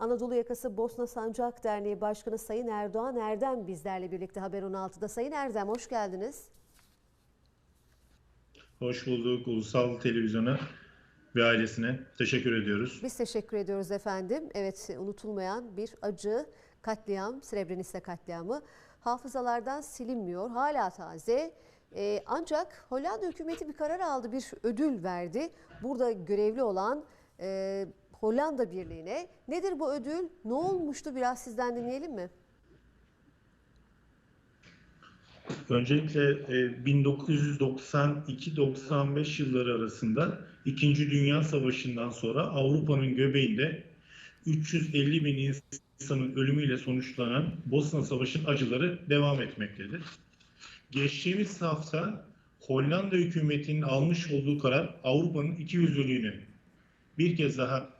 Anadolu Yakası Bosna Sancak Derneği Başkanı Sayın Erdoğan Erdem bizlerle birlikte Haber 16'da. Sayın Erdem hoş geldiniz. Hoş bulduk Ulusal Televizyon'a ve ailesine. Teşekkür ediyoruz. Biz teşekkür ediyoruz efendim. Evet unutulmayan bir acı katliam, Srebrenica katliamı hafızalardan silinmiyor. Hala taze. Ee, ancak Hollanda hükümeti bir karar aldı, bir ödül verdi. Burada görevli olan e, Hollanda Birliği'ne. Nedir bu ödül? Ne olmuştu? Biraz sizden dinleyelim mi? Öncelikle e, 1992-95 yılları arasında İkinci Dünya Savaşı'ndan sonra Avrupa'nın göbeğinde 350 bin insanın ölümüyle sonuçlanan Bosna Savaşı'nın acıları devam etmektedir. Geçtiğimiz hafta Hollanda hükümetinin almış olduğu karar Avrupa'nın iki yüzlülüğünü bir kez daha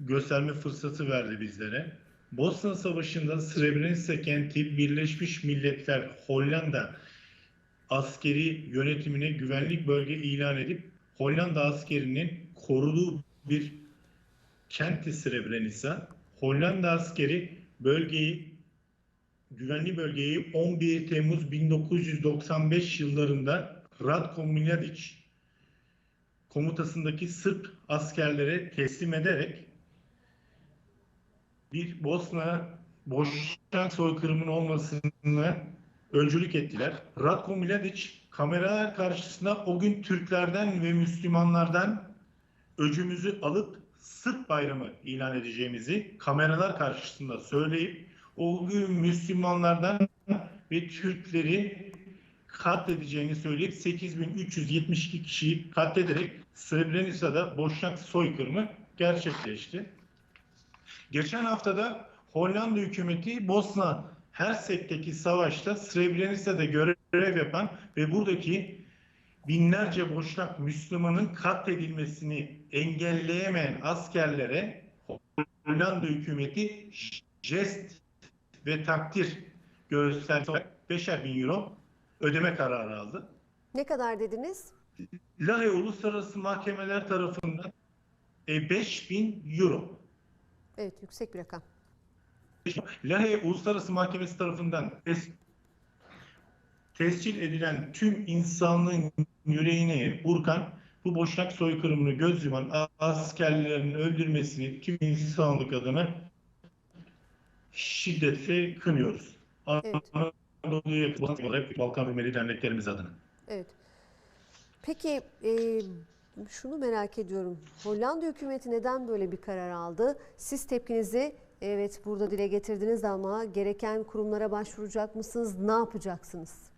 gösterme fırsatı verdi bizlere. Bosna Savaşı'nda Srebrenica kenti Birleşmiş Milletler Hollanda askeri yönetimine güvenlik bölge ilan edip Hollanda askerinin koruduğu bir kentti Srebrenica. Hollanda askeri bölgeyi güvenli bölgeyi 11 Temmuz 1995 yıllarında Ratko Mladic komutasındaki Sırp askerlere teslim ederek bir Bosna Boşnak soykırımının olmasına öncülük ettiler. Ratko Mladic kameralar karşısında o gün Türklerden ve Müslümanlardan öcümüzü alıp Sırp bayramı ilan edeceğimizi kameralar karşısında söyleyip o gün Müslümanlardan ve Türkleri katledeceğini söyleyip 8372 kişiyi katlederek Srebrenica'da Boşnak soykırımı gerçekleşti. Geçen haftada Hollanda hükümeti Bosna Hersek'teki savaşta Srebrenica'da görev yapan ve buradaki binlerce Boşnak Müslümanın katledilmesini engelleyemeyen askerlere Hollanda hükümeti jest ve takdir gösterdi. 5'er bin euro ödeme kararı aldı. Ne kadar dediniz? Lahey Uluslararası Mahkemeler tarafından e, 5000 euro. Evet yüksek bir rakam. Lahey Uluslararası Mahkemesi tarafından tes- tescil edilen tüm insanlığın yüreğine burkan bu boşnak soykırımını göz yuman askerlerin öldürmesini tüm insanlık adına şiddetle kınıyoruz. Evet. Anadolu'ya Balkan Rumeli derneklerimiz adına. Evet. Peki e, şunu merak ediyorum. Hollanda hükümeti neden böyle bir karar aldı? Siz tepkinizi evet burada dile getirdiniz ama gereken kurumlara başvuracak mısınız? Ne yapacaksınız?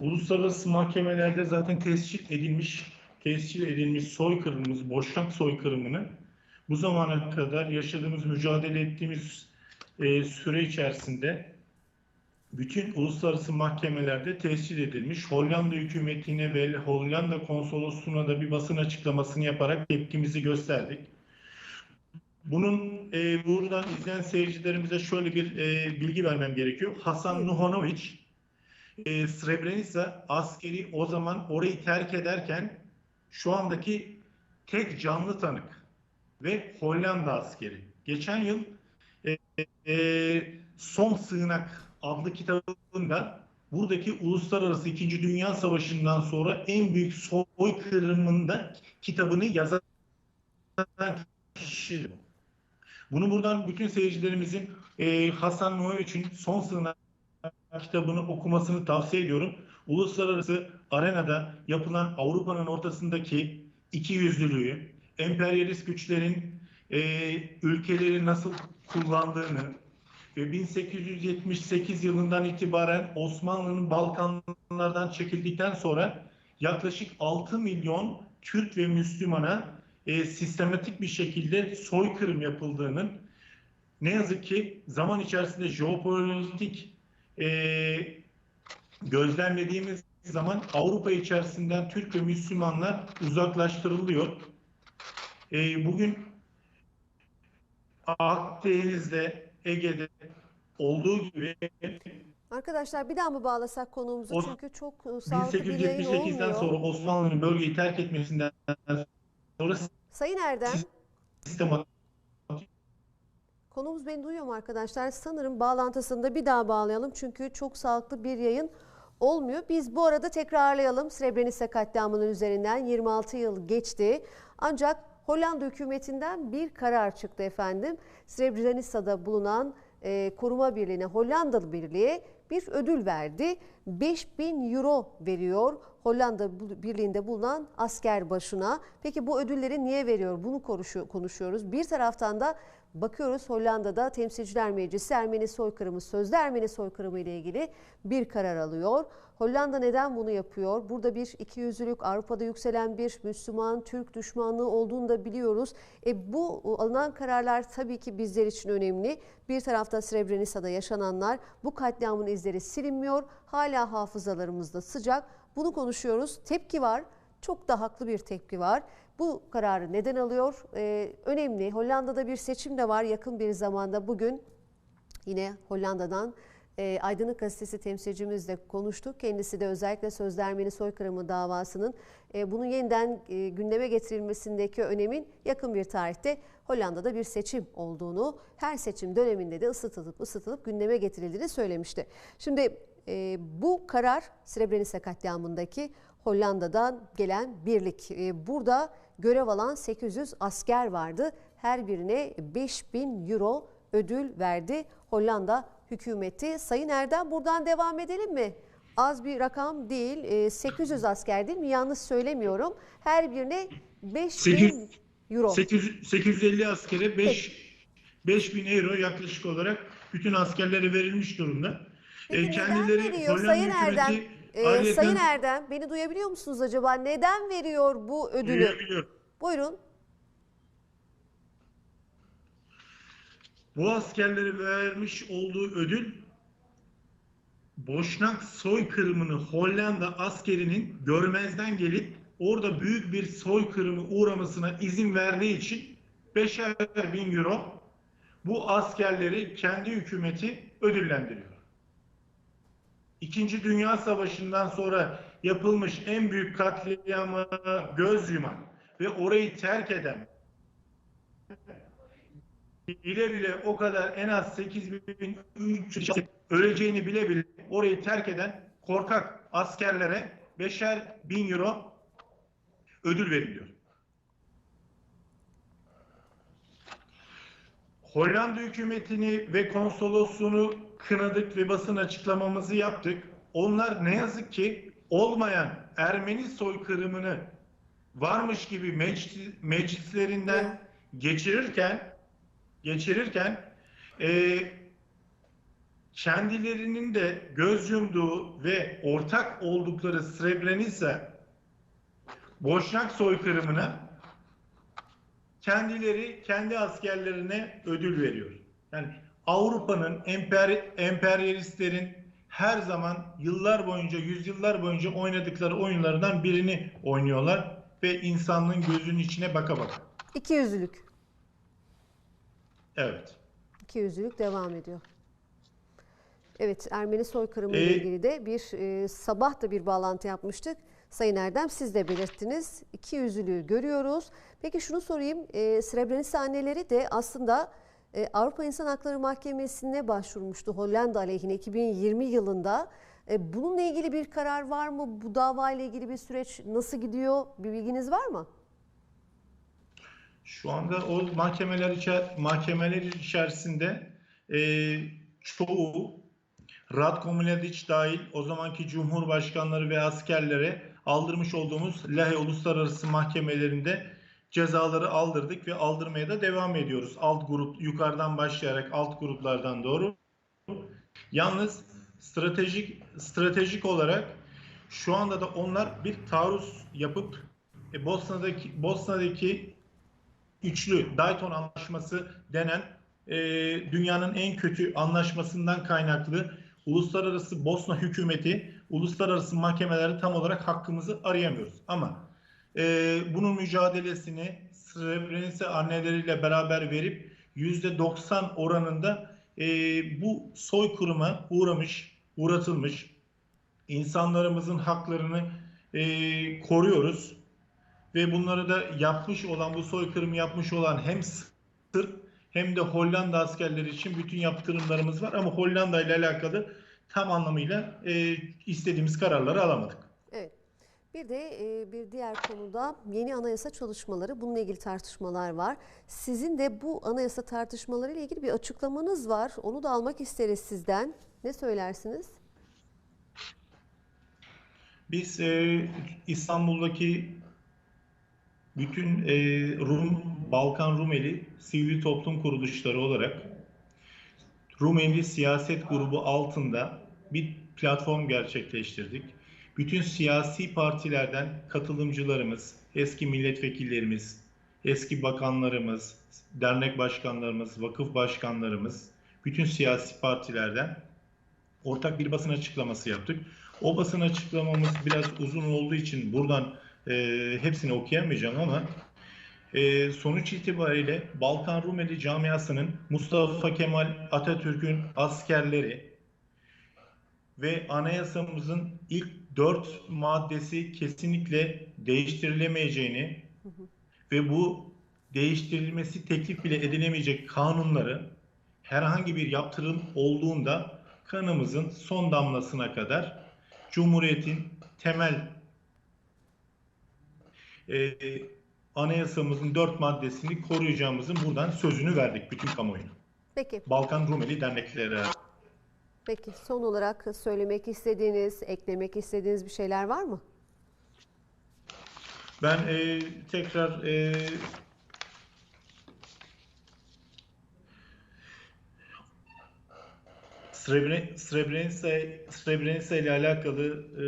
Uluslararası mahkemelerde zaten tescil edilmiş, tescil edilmiş soykırımımız, boşnak soykırımını bu zamana kadar yaşadığımız, mücadele ettiğimiz e, süre içerisinde bütün uluslararası mahkemelerde tescil edilmiş. Hollanda hükümetine ve Hollanda konsolosluğuna da bir basın açıklamasını yaparak tepkimizi gösterdik. Bunun e, buradan izleyen seyircilerimize şöyle bir e, bilgi vermem gerekiyor. Hasan Nuhanovic, e, Srebrenica askeri o zaman orayı terk ederken şu andaki tek canlı tanık ve Hollanda askeri. Geçen yıl e, e, Son Sığınak adlı kitabında buradaki uluslararası 2. Dünya Savaşı'ndan sonra en büyük soykırımında kitabını yazan kişi. Bunu buradan bütün seyircilerimizin e, Hasan Nuhayev'in Son Sığınak kitabını okumasını tavsiye ediyorum. Uluslararası arenada yapılan Avrupa'nın ortasındaki iki yüzlülüğü, emperyalist güçlerin e, ülkeleri nasıl kullandığını ve 1878 yılından itibaren Osmanlı'nın Balkanlardan çekildikten sonra yaklaşık 6 milyon Türk ve Müslümana e, sistematik bir şekilde soykırım yapıldığının ne yazık ki zaman içerisinde jeopolitik e, gözlemlediğimiz zaman Avrupa içerisinden Türk ve Müslümanlar uzaklaştırılıyor. E, bugün Akdeniz'de, Ege'de olduğu gibi Arkadaşlar bir daha mı bağlasak konuğumuzu? O- Çünkü çok e, sağlıklı bir yayın 1878'den olmuyor. sonra Osmanlı'nın bölgeyi terk etmesinden sonra Sayın Erdem, sistem konumuz beni duyuyor mu arkadaşlar? Sanırım bağlantısında bir daha bağlayalım çünkü çok sağlıklı bir yayın olmuyor. Biz bu arada tekrarlayalım. Srebrenica katliamının üzerinden 26 yıl geçti. Ancak Hollanda hükümetinden bir karar çıktı efendim. Srebrenica'da bulunan e, koruma birliğine, Hollandalı birliğe bir ödül verdi. 5000 euro veriyor Hollanda birliğinde bulunan asker başına. Peki bu ödülleri niye veriyor? Bunu konuşu- konuşuyoruz. Bir taraftan da bakıyoruz Hollanda'da Temsilciler Meclisi Ermeni soykırımı, sözde Ermeni soykırımı ile ilgili bir karar alıyor. Hollanda neden bunu yapıyor? Burada bir ikiyüzlülük, Avrupa'da yükselen bir Müslüman, Türk düşmanlığı olduğunu da biliyoruz. E bu alınan kararlar tabii ki bizler için önemli. Bir tarafta Srebrenica'da yaşananlar, bu katliamın izleri silinmiyor. Hala hafızalarımızda sıcak. Bunu konuşuyoruz. Tepki var. Çok da haklı bir tepki var. Bu kararı neden alıyor? Ee, önemli. Hollanda'da bir seçim de var yakın bir zamanda. Bugün Yine Hollanda'dan e, Aydınlık Gazetesi temsilcimizle konuştuk. Kendisi de özellikle Sözde Ermeni soykırımı davasının e, bunun yeniden e, gündeme getirilmesindeki önemin yakın bir tarihte Hollanda'da bir seçim olduğunu, her seçim döneminde de ısıtılıp ısıtılıp gündeme getirildiğini söylemişti. Şimdi e, bu karar Srebrenica katliamındaki Hollanda'dan gelen birlik. E, burada görev alan 800 asker vardı. Her birine 5000 euro ödül verdi Hollanda hükümeti. Sayın Erdem buradan devam edelim mi? Az bir rakam değil, e, 800 asker değil mi? Yanlış söylemiyorum. Her birine 5000 Sekiz- euro. 800 850 askere 5 5000 euro yaklaşık olarak bütün askerlere verilmiş durumda. Peki E, neden veriyor Hollanda Sayın hükümeti Erdem? E, ayrıyeten- Sayın Er- Erdem beni duyabiliyor musunuz acaba? Neden veriyor bu ödülü? Duyabiliyorum. Buyurun. Bu askerlere vermiş olduğu ödül Boşnak soykırımını Hollanda askerinin görmezden gelip orada büyük bir soykırımı uğramasına izin verdiği için 5'er bin euro bu askerleri kendi hükümeti ödüllendiriyor. İkinci Dünya Savaşı'ndan sonra yapılmış en büyük katliama göz yuman ve orayı terk eden bile bile o kadar en az 8300 öleceğini bile bile orayı terk eden korkak askerlere beşer bin euro ödül veriliyor. Hollanda hükümetini ve konsolosluğunu kınadık ve basın açıklamamızı yaptık. Onlar ne yazık ki olmayan Ermeni soykırımını varmış gibi meclis, meclislerinden geçirirken geçirirken e, kendilerinin de göz yumduğu ve ortak oldukları Srebrenica Boşnak soykırımına kendileri kendi askerlerine ödül veriyor. Yani Avrupa'nın emper, emperyalistlerin her zaman yıllar boyunca, yüzyıllar boyunca oynadıkları oyunlardan birini oynuyorlar ve insanlığın gözünün içine baka baka. İkiyüzlülük. Evet. İkiyüzlülük devam ediyor. Evet, Ermeni soykırımı ile Ee, ilgili de bir e, sabah da bir bağlantı yapmıştık. Sayın Erdem siz de belirttiniz. İkiyüzlülüğü görüyoruz. Peki şunu sorayım. E, Srebrenica anneleri de aslında e, Avrupa İnsan Hakları Mahkemesi'ne başvurmuştu Hollanda aleyhine 2020 yılında. E, bununla ilgili bir karar var mı? Bu dava ile ilgili bir süreç nasıl gidiyor? Bir bilginiz var mı? Şu anda o mahkemeler içer, mahkemeler içerisinde e, çoğu Radko Mladic dahil o zamanki cumhurbaşkanları ve askerlere aldırmış olduğumuz Lahey Uluslararası Mahkemelerinde cezaları aldırdık ve aldırmaya da devam ediyoruz. Alt grup yukarıdan başlayarak alt gruplardan doğru. Yalnız stratejik stratejik olarak şu anda da onlar bir taarruz yapıp e, Bosna'daki Bosna'daki üçlü Dayton Anlaşması denen e, dünyanın en kötü anlaşmasından kaynaklı uluslararası Bosna hükümeti uluslararası mahkemeleri tam olarak hakkımızı arayamıyoruz. Ama e, bunun mücadelesini Srebrenica anneleriyle beraber verip %90 oranında e, bu soykırıma uğramış, uğratılmış insanlarımızın haklarını e, koruyoruz ve bunları da yapmış olan bu soykırımı yapmış olan hem Sırp hem de Hollanda askerleri için bütün yaptırımlarımız var ama Hollanda ile alakalı tam anlamıyla e, istediğimiz kararları alamadık. Bir de e, bir diğer konuda yeni anayasa çalışmaları, bununla ilgili tartışmalar var. Sizin de bu anayasa tartışmaları ile ilgili bir açıklamanız var. Onu da almak isteriz sizden. Ne söylersiniz? Biz e, İstanbul'daki bütün e, Rum, Balkan Rumeli sivil toplum kuruluşları olarak Rumeli Siyaset Grubu altında bir platform gerçekleştirdik. Bütün siyasi partilerden katılımcılarımız, eski milletvekillerimiz, eski bakanlarımız, dernek başkanlarımız, vakıf başkanlarımız, bütün siyasi partilerden ortak bir basın açıklaması yaptık. O basın açıklamamız biraz uzun olduğu için buradan e, hepsini okuyamayacağım ama e, sonuç itibariyle Balkan Rumeli camiasının Mustafa Kemal Atatürk'ün askerleri ve anayasamızın ilk dört maddesi kesinlikle değiştirilemeyeceğini ve bu değiştirilmesi teklif bile edilemeyecek kanunları herhangi bir yaptırım olduğunda kanımızın son damlasına kadar Cumhuriyet'in temel e, anayasamızın dört maddesini koruyacağımızın buradan sözünü verdik bütün kamuoyuna. Peki. Balkan Rumeli derneklere. Peki son olarak söylemek istediğiniz, eklemek istediğiniz bir şeyler var mı? Ben e, tekrar e, Srebren- Srebrenica, Srebrenica ile alakalı e,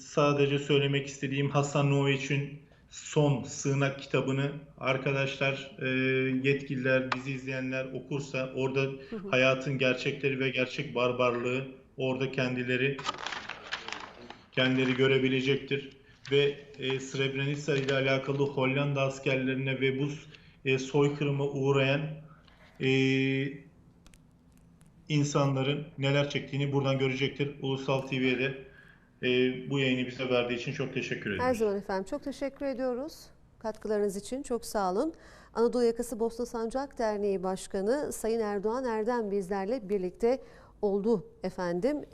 sadece söylemek istediğim Hasan Noviç'in son sığınak kitabını arkadaşlar, e, yetkililer, bizi izleyenler okursa orada hayatın gerçekleri ve gerçek barbarlığı orada kendileri kendileri görebilecektir. Ve e, Srebrenica ile alakalı Hollanda askerlerine ve bu e, soykırıma uğrayan e, insanların neler çektiğini buradan görecektir. Ulusal TV'ye de e, bu yayını bize verdiği için çok teşekkür ederim. Her zaman efendim çok teşekkür ediyoruz. Katkılarınız için çok sağ olun. Anadolu Yakası Bosna Sancak Derneği Başkanı Sayın Erdoğan Erdem bizlerle birlikte oldu efendim.